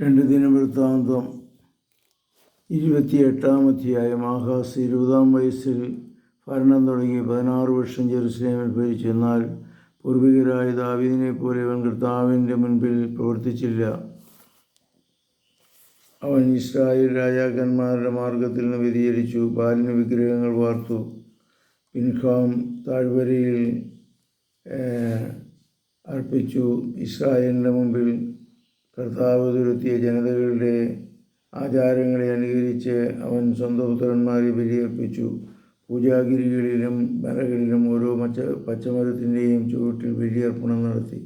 രണ്ട് ദിനവൃത്താന്തം ഇരുപത്തിയെട്ടാം അധ്യായം ആഹാസ് ഇരുപതാം വയസ്സിൽ ഭരണം തുടങ്ങി പതിനാറ് വർഷം ജെറുസലേമിൽ ഭരിച്ചു എന്നാൽ പൂർവികരായ ദാവീദിനെ പോലെ അവൻ കർത്താവിന്റെ മുൻപിൽ പ്രവർത്തിച്ചില്ല. അവൻ ഇസ്രായേൽ രാജാക്കന്മാരുടെ മാർഗത്തിൽ നിന്ന് വ്യതിചരിച്ചു ബാലിന് വിഗ്രഹങ്ങൾ വാർത്തു. പിൻഖാം താഴ്വരയിൽ അർപ്പിച്ചു ഇസ്രായേലിന്റെ മുമ്പിൽ കർത്താവ് തുരുത്തിയ ജനതകളുടെ ആചാരങ്ങളെ അനുകരിച്ച് അവൻ സ്വന്തം പുത്രന്മാരെ ബലിയർപ്പിച്ചു പൂജാഗിരികളിലും മലകളിലും ഓരോ മച്ച പച്ചമരത്തിന്റെയും ചുവട്ടിൽ ബലിയർപ്പണം നടത്തി.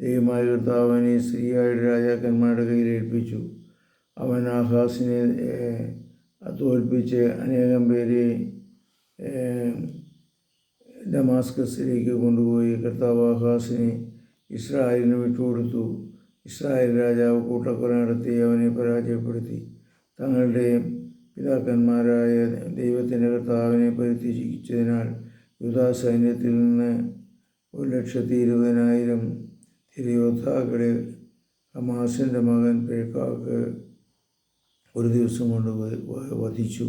ദൈവമായ കർത്താവിനെ സ്ത്രീയായുടെ രാജാക്കന്മാരുടെ കയ്യിൽ ഏൽപ്പിച്ചു. അവൻ ആഹാസിനെ തോൽപ്പിച്ച് അനേകം പേരെ ഡമാസ്കസിലേക്ക് കൊണ്ടുപോയി. കർത്താവ് ആഹാസിനെ ഇസ്രായേലിന് വിട്ടുകൊടുത്തു. ഇസ്രായേൽ രാജാവ് കൂട്ടക്കൊല നടത്തി അവനെ പരാജയപ്പെടുത്തി. തങ്ങളുടെ പിതാക്കന്മാരായ ദൈവത്തിന്റെ കർത്താവിനെ പരിത്യജിച്ചതിനാൽ യുദ്ധാ സൈന്യത്തിൽ നിന്ന് ഒരു ലക്ഷത്തി ഇരുപതിനായിരം തിരയോദ്ധാക്കളെ ഹമാസിന്റെ മകൻ പേക്കാക്ക് ഒരു ദിവസം കൊണ്ട് വധിച്ചു.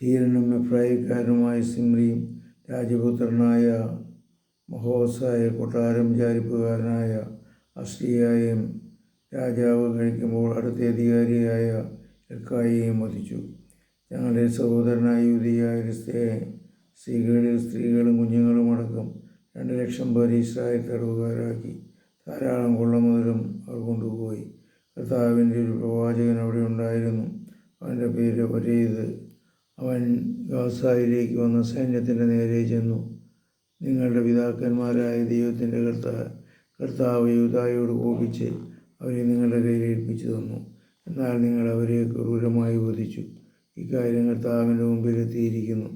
ധീരനും എഫ്രായിക്കാരനുമായ സിമ്രിയും രാജപുത്രനായ മഹോസായ കൊട്ടാരം ചാരിപ്പുകാരനായ അസ്ലിയായും രാജാവ് കഴിക്കുമ്പോൾ അടുത്ത അധികാരിയായ എൽക്കായെയും വധിച്ചു. ഞങ്ങളുടെ സഹോദരനായ യുതിയായ സ്ത്രീകളിൽ സ്ത്രീകളും കുഞ്ഞുങ്ങളും അടക്കം രണ്ട് ലക്ഷം പേർ ഇസ്രായേൽ തടവുകാരാക്കി ധാരാളം കൊള്ളമുതലും അവർ കൊണ്ടുപോയി. കർത്താവിന്റെ ഒരു പ്രവാചകൻ അവിടെ ഉണ്ടായിരുന്നു. അവന്റെ പേര് ഒരേത് അവൻ ഗാസായിലേക്ക് വന്ന സൈന്യത്തിന്റെ നേരെ ചെന്നു. നിങ്ങളുടെ പിതാക്കന്മാരായ ദൈവത്തിന്റെ കർത്താ കർത്താവ് യൂതായോട് കോപിച്ച് അവരെ നിങ്ങളുടെ കയ്യിൽ ഏൽപ്പിച്ചു തന്നു. എന്നാൽ നിങ്ങൾ അവരെ ക്രൂരമായി വധിച്ചു. ഇക്കാര്യം കർത്താവിന്റെ മുമ്പിൽ എത്തിയിരിക്കുന്നു.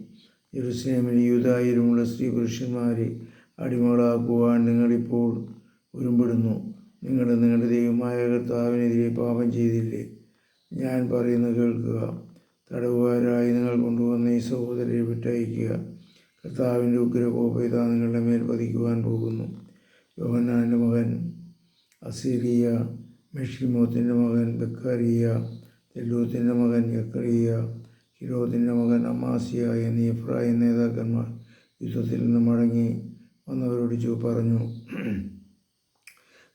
ജെറുസലേമിൽ യൂതായിലുമുള്ള സ്ത്രീ പുരുഷന്മാരെ അടിമകളാക്കുവാൻ നിങ്ങളിപ്പോൾ ഉരുമ്പെടുന്നു നിങ്ങൾ നിങ്ങളുടെ ദൈവമായ കർത്താവിനെതിരെ പാപം ചെയ്തില്ലേ? ഞാൻ പറയുന്നത് കേൾക്കുക. തടവുകാരായി നിങ്ങൾ കൊണ്ടുവന്ന ഈ സഹോദരരെ വിട്ടയക്കുക കർത്താവിന്റെ ഉഗ്രകോപയത നിങ്ങളുടെ മേൽ പതിക്കുവാൻ പോകുന്നു. യോഹന്നാന്റെ മകൻ അസീറിയ മെഷിമോത്തിന്റെ മകൻ ബക്കാരിയ തെല്ലൂത്തിന്റെ മകൻ യക്രിയ ഹിരോത്തിന്റെ മകൻ അമാസിയ എന്നീ എഫ്രായിം നേതാക്കന്മാർ യുദ്ധത്തിൽ നിന്ന് മടങ്ങി വന്നവരോട് ചോ പറഞ്ഞു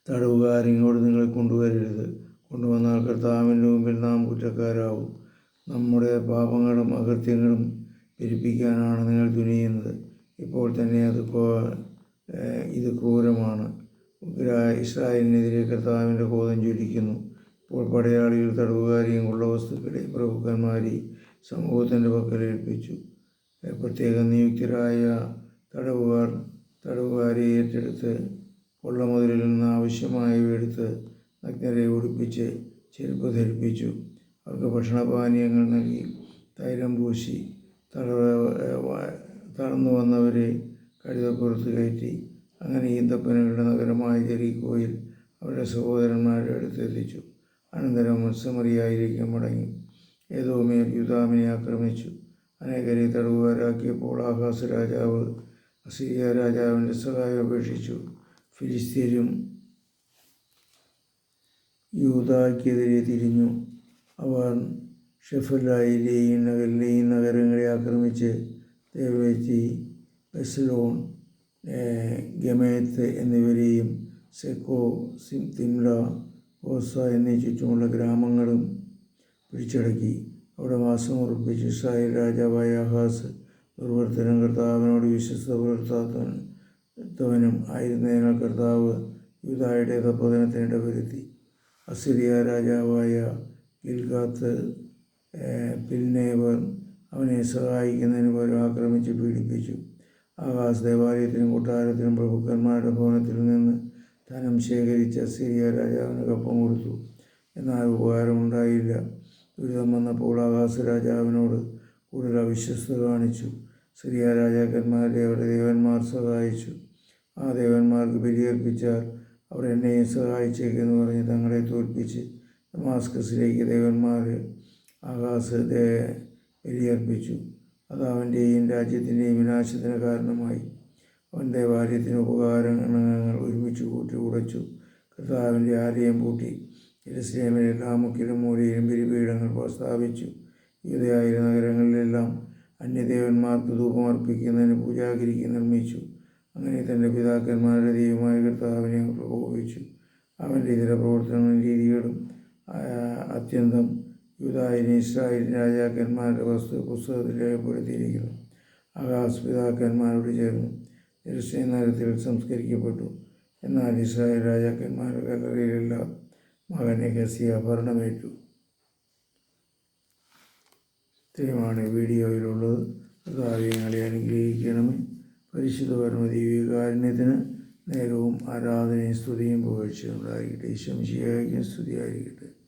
തടവുകാരിങ്ങോട്ട് നിങ്ങൾ കൊണ്ടുവരരുത്. കൊണ്ടുവന്നാൽ കർത്താവിന്റെ മുമ്പിൽ നാം കുറ്റക്കാരാവും. നമ്മുടെ പാപങ്ങളും അകൃത്യങ്ങളും പെരുപ്പിക്കാനാണ് നിങ്ങൾ തുനിയുന്നത്. ഇപ്പോൾ തന്നെ അത് ഇത് ക്രൂരമാണ്. ഇസ്രായേലിനെതിരെ കർത്താവിന്റെ കോപം ജ്വലിക്കുന്നു. ഇപ്പോൾ പടയാളികൾ തടവുകാരെയും ഉള്ള വസ്തുക്കളെയും പ്രഭുക്കന്മാരെയും സമൂഹത്തിന്റെ പക്കൽ ഏൽപ്പിച്ചു. പ്രത്യേകം നിയുക്തരായ തടവുകാർ തടവുകാരെ ഏറ്റെടുത്ത് കൊള്ളമുതലിൽ നിന്ന് ആവശ്യമായവ എടുത്ത് നഗ്നരെ ഉടുപ്പിച്ച് ചെരുപ്പ് ധരിപ്പിച്ചു. അവർക്ക് ഭക്ഷണപാനീയങ്ങൾ നൽകി തൈലം പൂശി തളർ തളർന്നു വന്നവരെ കഴുതപ്പുറത്ത് കയറ്റി അങ്ങനെ ഈന്തപ്പനയുടെ നഗരമായ ജെറിക്കോയിൽ അവരുടെ സഹോദരന്മാരുടെ അടുത്തെത്തിച്ചു അനന്തരം മത്സമറിയായിരിക്കും മടങ്ങി. ഏതോമേൽ യുദാമിനെ ആക്രമിച്ചു. അനേകരെ തടവുകാരാക്കിയപ്പോൾ ആകാശ രാജാവ് അസീരിയ രാജാവിന്റെ സഹായം അപേക്ഷിച്ചു. ഫിലിസ്തീനും യൂതാക്കെതിരെ തിരിഞ്ഞു. അവർ ഷെഫലായിലെയും നഗരിലെയും നഗരങ്ങളെ ആക്രമിച്ച് ദേവേത്തി ബെസ്ലോൺ ഗമേത്ത് എന്നിവരെയും സെക്കോ തിംല ഓസ എന്നീ ചുറ്റുമുള്ള ഗ്രാമങ്ങളും പിടിച്ചടക്കി. അവിടെ വാസം ഉറപ്പിച്ച് ഇസ്രായേൽ രാജാവായ അഹാസ് ദുർവർത്തനം കർത്താവിനോട് വിശ്വസ്ത പുലർത്താത്തവനും ആയിരുന്നതിനാൽ കർത്താവ് യൂതായുടെ തപ്പതനത്തിന് വരുത്തി. അസിറിയ രാജാവായ ഗിൽഗാത്ത് പിൽനേവർ അവനെ സഹായിക്കുന്നതിന് പോലും ആക്രമിച്ച് പീഡിപ്പിച്ചു. ദേവാലയത്തിനും കൊട്ടാരത്തിനും പ്രഭുക്കന്മാരുടെ ഭവനത്തിൽ നിന്ന് ധനം ശേഖരിച്ച സിറിയ രാജാവിന് കപ്പം കൊടുത്തു. എന്നാൽ ഉപകാരമുണ്ടായില്ല. ദുരിതം വന്നപ്പോൾ ആകാശ രാജാവിനോട് കൂടുതൽ അവിശ്വസ്ത കാണിച്ചു. സിറിയ രാജാക്കന്മാരെ അവരുടെ ദേവന്മാർ സഹായിച്ചു. ആ ദേവന്മാർക്ക് ബലിയർപ്പിച്ചാൽ അവർ എന്നെയും സഹായിച്ചേക്കെന്ന് പറഞ്ഞ് തങ്ങളെ തോൽപ്പിച്ച് ഡമാസ്കസിലേക്ക് ദേവന്മാർ ആകാശത്തെ ബലിയർപ്പിച്ചു. അത് അവന്റെയും രാജ്യത്തിന്റെയും വിനാശത്തിന് കാരണമായി. അവൻ ദേവാലയത്തിന് ഉപകാരങ്ങൾ ഒരുമിച്ച് കൂട്ടി ഉടച്ചു. കർത്താവിന്റെ ആലയം പൂട്ടി. ജെറുസലേമിലെ എല്ലാ മൂലയിലും ബലിപീഠങ്ങൾ പ്രസ്താവിച്ചു. യുദ്ധയായ നഗരങ്ങളിലെല്ലാം അന്യദേവന്മാർക്ക് ധൂപമർപ്പിക്കുന്നതിന് പൂജാഗിരിക്ക് നിർമ്മിച്ചു. അങ്ങനെ തന്റെ പിതാക്കന്മാരുടെ ദൈവമായ കർത്താവിനെ പ്രകോപിച്ചു അവന്റെ ഇതര പ്രവർത്തനങ്ങളും രീതികളും അത്യന്തം യൂതായിന് ഇസ്രായേൽ രാജാക്കന്മാരുടെ വസ്തു പുസ്തകത്തിൽ രേഖപ്പെടുത്തിയിരിക്കുന്നു. ആകാശ പിതാക്കന്മാരോട് ചേർന്നു. ജെറുസലേം നഗരത്തിൽ സംസ്കരിക്കപ്പെട്ടു. എന്നാൽ ഇസ്രായേൽ രാജാക്കന്മാരുടെ കല്ലറയിലെല്ലാം മകനെ ഗസിയ ഭരണമേറ്റു. ഇത്രയുമാണ് വീഡിയോയിലുള്ളത്. കർത്താവെ അനുഗ്രഹിക്കണമേ. പരിശുദ്ധ പരമദീവികാരുണ്യത്തിന് നേരവും ആരാധനയും സ്തുതിയും പുകഴ്ചയും ഉണ്ടായിരിക്കട്ടെ. ഈശ്വം സ്തുതിയായിരിക്കട്ടെ.